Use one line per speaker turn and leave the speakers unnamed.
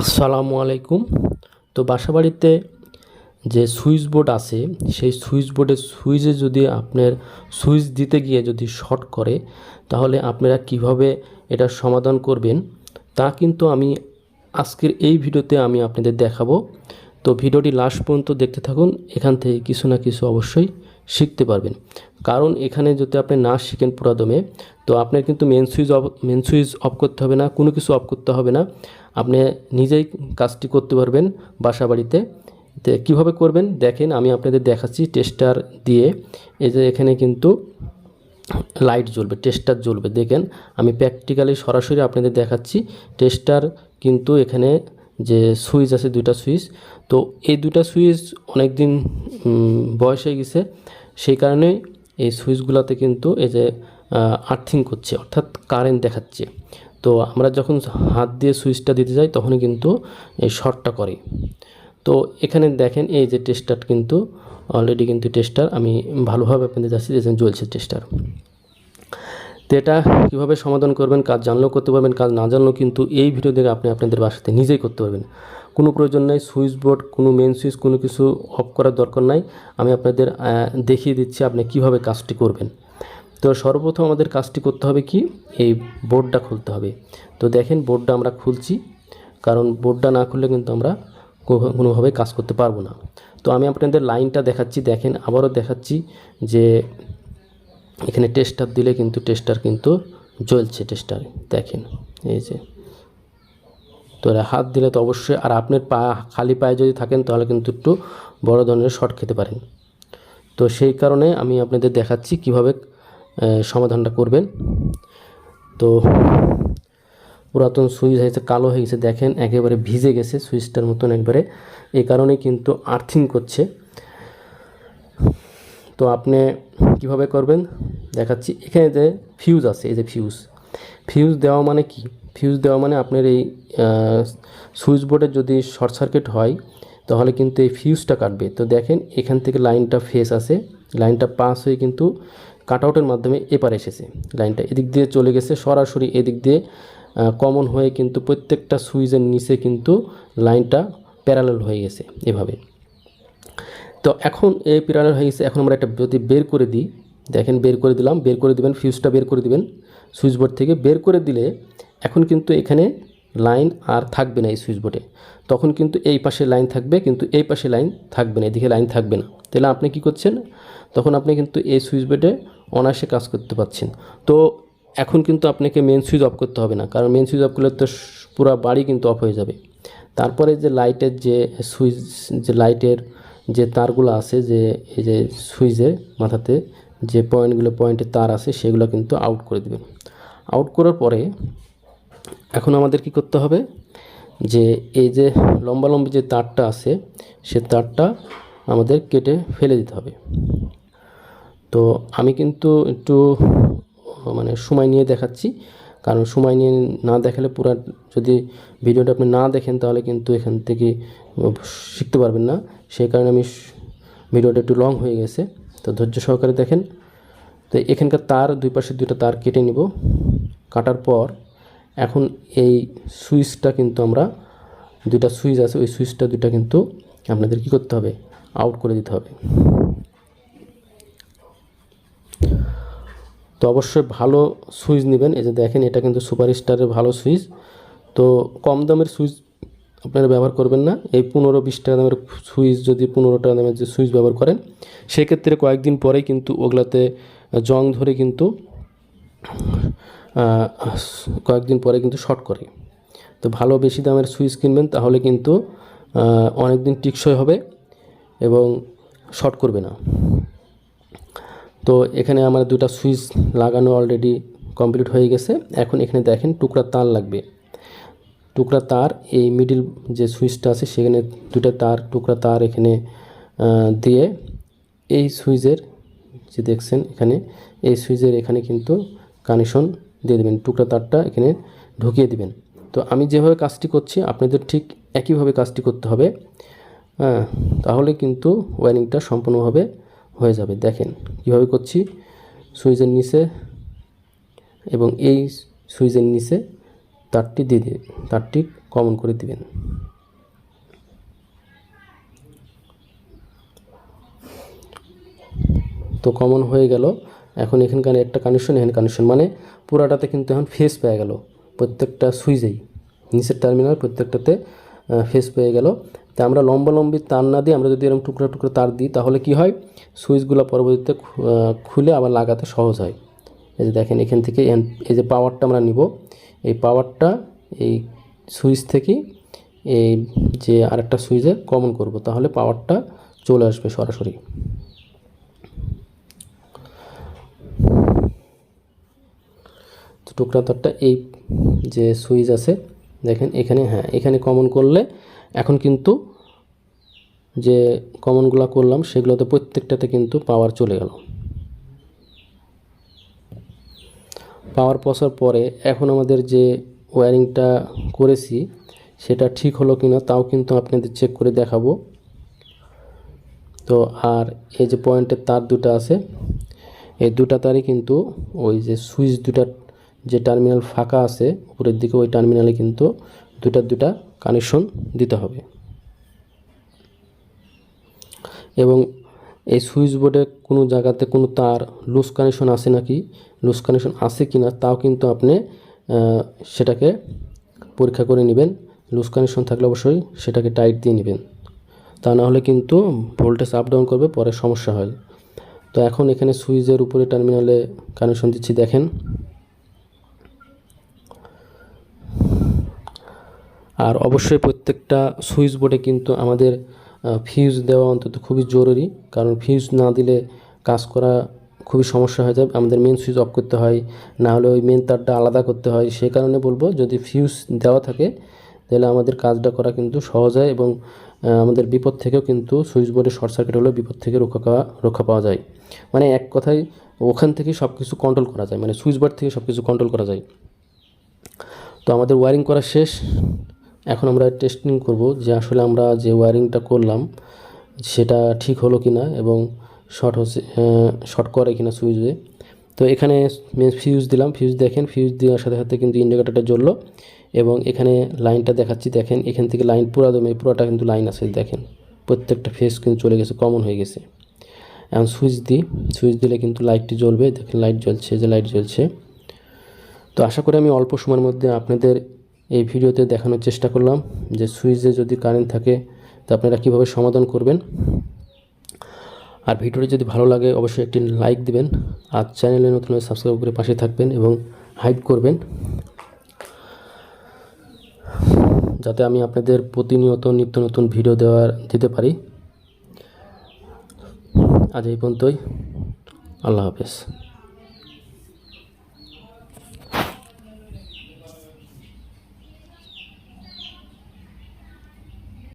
আসসালামু আলাইকুম। তো বাসাবাড়িতে যে সুইচ বোর্ড আছে, সেই সুইচ বোর্ডের সুইচে যদি আপনার সুইচ দিতে গিয়ে যদি শর্ট করে, তাহলে আপনারা কীভাবে এটা সমাধান করবেন, তা কিন্তু আমি আজকের এই ভিডিওতে আমি আপনাদের দেখাবো। তো ভিডিওটি লাস্ট পর্যন্ত দেখতে থাকুন, এখান থেকে কিছু না কিছু অবশ্যই শিখতে পারবেন। কারণ এখানে যদি আপনি না শিখেন পুরাদমে তো আপনার কিন্তু main switch off main switch off করতে হবে না, কোনো কিছু অফ করতে হবে না। আপনি নিজেই কাজটি করতে পারবেন বাসা বাড়িতে কীভাবে করবেন? দেখেন, আমি আপনাদের দেখাচ্ছি টেস্টার দিয়ে। এই যে এখানে কিন্তু লাইট জ্বলবে টেস্টার জ্বলবে। দেখেন, আমি প্র্যাকটিক্যালি সরাসরি আপনাদের দেখাচ্ছি। টেস্টার কিন্তু এখানে যে সুইচ আছে দুইটা সুইচ, তো এই দুইটা সুইচ অনেক দিন বয়স হয়ে গেছে। সেই কারণে এই সুইচগুলোতে কিন্তু এই যে আর্থিং করছে, অর্থাৎ কারেন্ট দেখাচ্ছে। তো আমরা যখন হাত দিয়ে সুইচটা দিতে যাই, তখনই কিন্তু এই শর্টটা করে। তো এখানে দেখেন এই যে টেস্টার কিন্তু, অলরেডি কিন্তু টেস্টার, আমি ভালোভাবে আপনাদের যাচ্ছি যে জ্বলছে টেস্টার। তো এটা কীভাবে সমাধান করবেন কাজ জানলেও করতে পারবেন কাজ না জানলেও কিন্তু এই ভিডিও দেখে আপনি আপনাদের বাসাতে নিজেই করতে পারবেন। কোনো প্রয়োজন নাই সুইচ বোর্ড কোনো মেন সুইচ কোনো কিছু অফ করার দরকার নাই। আমি আপনাদের দেখিয়ে দিচ্ছি আপনি কীভাবে কাজটি করবেন। তো সর্বপ্রথম আমাদের কাজটি করতে হবে কি? এই বোর্ডটা খুলতে হবে। তো দেখেন বোর্ডটা আমরা খুলছি, কারণ বোর্ডটা না খুললে কিন্তু আমরা কোনোভাবে কাজ করতে পারব না। তো আমি আপনাদের লাইনটা দেখাচ্ছি, দেখেন আবারও দেখাচ্ছি যে এখানে টেস্টার দিলে কিন্তু টেস্টার কিন্তু জ্বলছে টেস্টার দেখেন, এই যে। তো হাত দিলে তো অবশ্যই, আর আপনার পা খালি পায়ে যদি থাকেন তাহলে কিন্তু একটু বড় ধরনের শর্ট খেতে পারেন। তো সেই কারণে আমি আপনাদের দেখাচ্ছি কীভাবে সমাধানটা করবেন। তো পুরাতন সুইচ হয়েছে, কালো হয়ে গেছে, দেখেন, একেবারে ভিজে গেছে সুইচটার মতন একবারে। এই কারণে কিন্তু আর্থিং করছে। তো আপনি কীভাবে করবেন? দেখাচ্ছি। এখানে যে ফিউজ আছে, এই যে ফিউজ ফিউজ দেওয়া মানে কি? ফিউজ দেওয়া মানে আপনার এই সুইচ বোর্ডের যদি শর্ট সার্কিট হয়, তাহলে কিন্তু এই ফিউজটা কাটবে। তো দেখেন, এখান থেকে লাইনটা ফেস আছে। লাইনটা পাস হয়ে কিন্তু কাট আউটের মাধ্যমে এপারে এসেছে লাইনটা এদিক দিয়ে চলে গেছে, সরাসরি এদিক দিয়ে কমন হয়ে কিন্তু প্রত্যেকটা সুইচের নিচে কিন্তু লাইনটা প্যারালাল হয়ে গেছে এভাবে। তো এখন এই পিরানের হয়ে গেছে, এখন আমরা একটা যদি বের করে দিই, দেখেন বের করে দিলাম, বের করে দিবেন ফিউজটা বের করে দিবেন সুইচ বোর্ড থেকে বের করে দিলে এখন কিন্তু এখানে লাইন আর থাকবে না এই সুইচ বোর্ডে তখন কিন্তু এই পাশে লাইন থাকবে, কিন্তু এই পাশে লাইন থাকবে না, এদিকে লাইন থাকবে না। তাহলে আপনি কি করছেন? তখন আপনি কিন্তু এই সুইচ বোর্ডে অনায়াসে কাজ করতে পারছেন। তো এখন কিন্তু আপনাকে মেন সুইচ অফ করতে হবে না, কারণ মেন সুইচ অফ করলে তো পুরো বাড়ি কিন্তু অফ হয়ে যাবে। তারপরে যে লাইটের যে সুইচ যে লাইটের যে তারগুলো আছে যে, এই যে সুইচের মাথাতে যে পয়েন্টগুলো পয়েন্টের তার আছে সেগুলো কিন্তু আউট করে দেবেন আউট করার পরে এখন আমাদের কি করতে হবে? যে এই যে লম্বা লম্বি যে তারটা আছে, সে তারটা আমাদের কেটে ফেলে দিতে হবে। তো আমি কিন্তু একটু মানে সময় নিয়ে দেখাচ্ছি। কারণ সময় নিয়ে না দেখালে পুরো যদি ভিডিওটা আপনি না দেখেন, তাহলে কিন্তু এখান থেকে শিখতে পারবেন না। সেই কারণে আমি ভিডিওটা একটু লং হয়ে গেছে। তো ধৈর্য সহকারে দেখেন। তো এখানকার তার, দুই পাশে দুইটা তার কেটে নিব। কাটার পর এখন এই সুইচটা কিন্তু আমরা, দুইটা সুইচ আছে, ওই সুইচটা দুইটা কিন্তু আপনাদের কি করতে হবে? আউট করে দিতে হবে। তো অবশ্যই ভালো সুইচ নেবেন। এই যে দেখেন, এটা কিন্তু সুপার স্টারের ভালো সুইচ। তো কম দামের সুইচ আপনারা ব্যবহার করবেন না। এই পনেরো বিশ টাকা দামের সুইচ যদি পনেরো টাকা দামের যে সুইচ ব্যবহার করেন, সেক্ষেত্রে কয়েকদিন পরেই কিন্তু ওগুলাতে জং ধরে কিন্তু কয়েকদিন পরে কিন্তু শর্ট করে। তো ভালো বেশি দামের সুইচ কিনবেন, তাহলে কিন্তু অনেক দিন টিকসই হবে এবং শর্ট করবে না। তো এখানে আমার দুটা সুইচ লাগানো অলরেডি কমপ্লিট হয়ে গেছে। এখন এখানে দেখেন টুকরা তার লাগবে। টুকরা তার, এই মিডিল যে সুইচটা আছে, সেখানে দুটা তার, টুকরা তার এখানে দিয়ে এই সুইচের যে দেখছেন এখানে, এই সুইচের এখানে কিন্তু কানেকশন দিয়ে দেবেন, টুকরা তারটা এখানে ঢুকিয়ে দিবেন। তো আমি যেভাবে কাজটি করছি, আপনাদের ঠিক একইভাবে কাজটি করতে হবে। হ্যাঁ তাহলে কিন্তু ওয়ারিংটা সম্পূর্ণভাবে হয়ে যাবে। দেখেন কীভাবে করছি, সুইচের নিচে এবং এই সুইচের নিচে তারটি দিয়ে দিয়ে, তারটি কমন করে দিবেন। তো কমন হয়ে গেল। এখন এখানকার একটা কানেকশন এখানে কানেকশন মানে পুরাটাতে কিন্তু এখন ফেস পেয়ে গেল। প্রত্যেকটা সুইজেই নিচের টার্মিনাল প্রত্যেকটাতে ফেস পেয়ে গেল। তা আমরা লম্বা লম্বি তার না দিয়ে আমরা যদি এরকম টুকরো টুকরো তার দিই, তাহলে কি হয়? সুইচগুলো পরবর্তীতে খুলে আবার লাগাতে সহজ হয়। এই যে দেখেন, এখান থেকে এই যে পাওয়ারটা আমরা নিব। এই পাওয়ারটা এই সুইচ থেকে এই যে আরেকটা সুইচে কমন করব। তাহলে পাওয়ারটা চলে আসবে সরাসরি। টুকরা তারটা এই যে সুইচ আছে, দেখেন এখানে হ্যাঁ এখানে কমন করলে এখন কিন্তু যে কমনগুলো করলাম, সেগুলোতে প্রত্যেকটাতে কিন্তু পাওয়ার চলে গেল। পাওয়ার পসার পরে এখন আমাদের যে ওয়্যারিংটা করেছি, সেটা ঠিক হলো কিনা তাও কিন্তু আপনাদের চেক করে দেখাবো। তো আর এই যে পয়েন্টের তার দুটো আছে, এই দুটা তারই কিন্তু ওই যে সুইচ দুটা যে টার্মিনাল ফাঁকা আছে, উপরের দিকে ওই টার্মিনালে কিন্তু দুটা দুটা কানেকশন দিতে হবে। এবং এই সুইচ বোর্ডে কোনো জায়গাতে কোনো তার লুজ কানেকশন আছে নাকি? লুজ কানেকশন আছে কি না তাও কিন্তু আপনি সেটাকে পরীক্ষা করে নেবেন। লুজ কানেকশন থাকলে অবশ্যই সেটাকে টাইট দিয়ে নেবেন। তা না হলে কিন্তু ভোল্টেজ আপ ডাউন করবে, পরে সমস্যা হয়। তো এখন এখানে সুইচের উপরে টার্মিনালে কানেকশন দিচ্ছি, দেখেন। আর অবশ্যই প্রত্যেকটা সুইচ বোর্ডে কিন্তু আমাদের ফিউজ দেওয়া অন্তত খুবই জরুরি। কারণ ফিউজ না দিলে কাজ করা খুবই সমস্যা হয়ে যায়। আমাদের মেন সুইচ অফ করতে হয়, না হলে ওই মেন তারটা আলাদা করতে হয়। সে কারণে বলব, যদি ফিউজ দেওয়া থাকে, তাহলে আমাদের কাজটা করা কিন্তু সহজ হয় এবং আমাদের বিপদ থেকেও কিন্তু সুইচ বোর্ডে শর্ট সার্কিট হলেও বিপদ থেকে রক্ষা রক্ষা পাওয়া যায়। মানে এক কথায়, ওখান থেকে সব কিছু কন্ট্রোল করা যায়। মানে সুইচ বোর্ড থেকে সব কিছু কন্ট্রোল করা যায়। তো আমাদের ওয়ারিং করা শেষ। এখন আমরা টেস্টিং করব যে আসলে আমরা যে ওয়ারিংটা করলাম, সেটা ঠিক হলো কি না এবং শর্ট হচ্ছে শর্ট করে কিনা সুইচে তো এখানে ফিউজ দিলাম ফিউজ দেখেন ফিউজ দেওয়ার সাথে সাথে কিন্তু ইন্ডিকেটারটা জ্বললো এবং এখানে লাইনটা দেখাচ্ছি, দেখেন, এখান থেকে লাইন পুরো দমে, পুরোটা কিন্তু লাইন আছে, দেখেন। প্রত্যেকটা ফেস কিন্তু চলে গেছে কমন হয়ে গেছে। এখন সুইচ দিই সুইচ দিলে কিন্তু লাইটটি জ্বলবে, দেখেন লাইট জ্বলছে যে লাইট জ্বলছে। তো আশা করি আমি অল্প সময়ের মধ্যে আপনাদের এই ভিডিওতে দেখানোর চেষ্টা করলাম, যে সুইচে যদি কারেন্ট থাকে, তা আপনারা কীভাবে সমাধান করবেন? আর ভিডিওটি যদি ভালো লাগে, অবশ্যই একটি লাইক দিবেন আর চ্যানেলে নতুন সাবস্ক্রাইব করে পাশে থাকবেন এবং হাইপ করবেন যাতে আমি আপনাদের প্রতিনিয়ত নিত্য নতুন ভিডিও দেওয়ার, দিতে পারি। আজ এই পর্যন্তই। আল্লাহ হাফেজ।